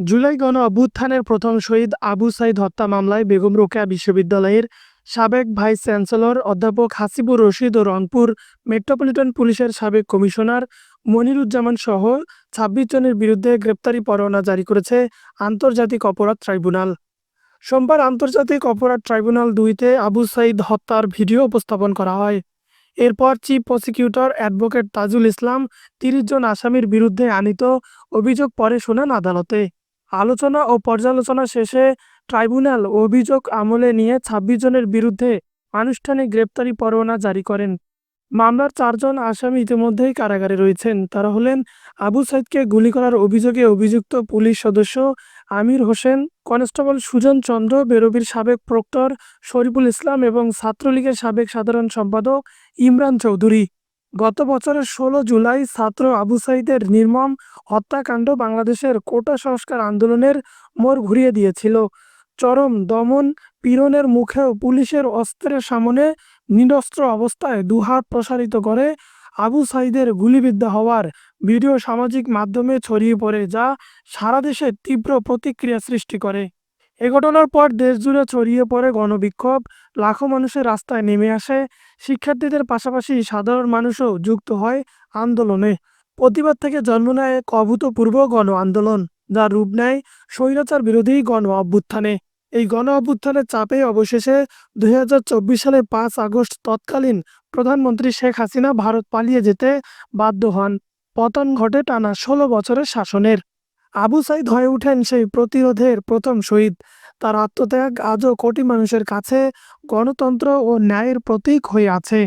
জুলাই গণ অভ্যুত্থানের প্রথম শহীদ আবু সাইদ হত্যা মামলায় বেগম রোকেয়া বিশ্ববিদ্যালয়ের সাবেক ভাইস চ্যান্সেলর অধ্যাপক হাসিবুর রশিদ ও রংপুর মেট্রোপলিটন পুলিশের সাবেক কমিশনার মনিরুজ্জামান সহ ছাব্বিশ জনের বিরুদ্ধে গ্রেপ্তারি পরোয়ানা জারি করেছে আন্তর্জাতিক অপরাধ ট্রাইব্যুনাল। সোমবার আন্তর্জাতিক অপরাধ ট্রাইব্যুনাল দুইতে আবু সাইদ হত্যার ভিডিও উপস্থাপন করা হয়। এরপর chief prosecutor advocate Tajul Islam তিরিশ জন আসামির বিরুদ্ধে আনিত অভিযোগ পরে শোনান আদালতে। আলোচনা ও পর্যালোচনা শেষে ট্রাইব্যুনাল অভিযোগ আমলে নিয়ে ছাব্বিশ জনের বিরুদ্ধে আনুষ্ঠানিক গ্রেপ্তারি পরোয়ানা জারি করেন। মামলার চারজন আসামি ইতিমধ্যেই কারাগারে রয়েছেন। তারা হলেন আবু সাইদকে গুলি করার অভিযোগে অভিযুক্ত পুলিশ সদস্য আমির হোসেন, কনস্টেবল সুজন চন্দ্র, বেরবির সাবেক প্রক্টর শরীফুল ইসলাম এবং ছাত্রলীগের সাবেক সাধারণ সম্পাদক ইমরান চৌধুরী। গত বছরের ষোলো জুলাই ছাত্র আবু সাইদের নির্মম হত্যাকাণ্ড বাংলাদেশের কোটা সংস্কার আন্দোলনের মোড় ঘুরিয়ে দিয়েছিল। চরম দমন পীড়নের মুখেও পুলিশের অস্ত্রের সামনে নিরস্ত্র অবস্থায় দুহাত প্রসারিত করে আবু সাইদের গুলিবিদ্ধ হওয়ার ভিডিও সামাজিক মাধ্যমে ছড়িয়ে পড়ে, যা সারা দেশে তীব্র প্রতিক্রিয়া সৃষ্টি করে। এ ঘটনার পর দেশজুড়ে ছড়িয়ে পড়ে গণবিক্ষোভ। লাখো মানুষের রাস্তায় নেমে আসে। শিক্ষার্থীদের পাশাপাশি সাধারণ মানুষও যুক্ত হয় আন্দোলনে। প্রতিবাদ থেকে জন্ম নেয় এক অভূতপূর্ব গণ আন্দোলন, যার রূপ নেয় স্বৈরাচার বিরোধী গণ অভ্যুত্থানে। এই গণ অভ্যুত্থানের চাপে অবশেষে দুই হাজার চব্বিশ সালে পাঁচ আগস্ট তৎকালীন প্রধানমন্ত্রী শেখ হাসিনা ভারত পালিয়ে যেতে বাধ্য হন। পতন ঘটে টানা ষোলো বছরের শাসনের। আবু সাইদ হয়ে ওঠেন সেই প্রতিরোধের প্রথম শহীদ। তার আত্মত্যাগ আজও কোটি মানুষের কাছে গণতন্ত্র ও ন্যায়ের প্রতীক হয়ে আছে।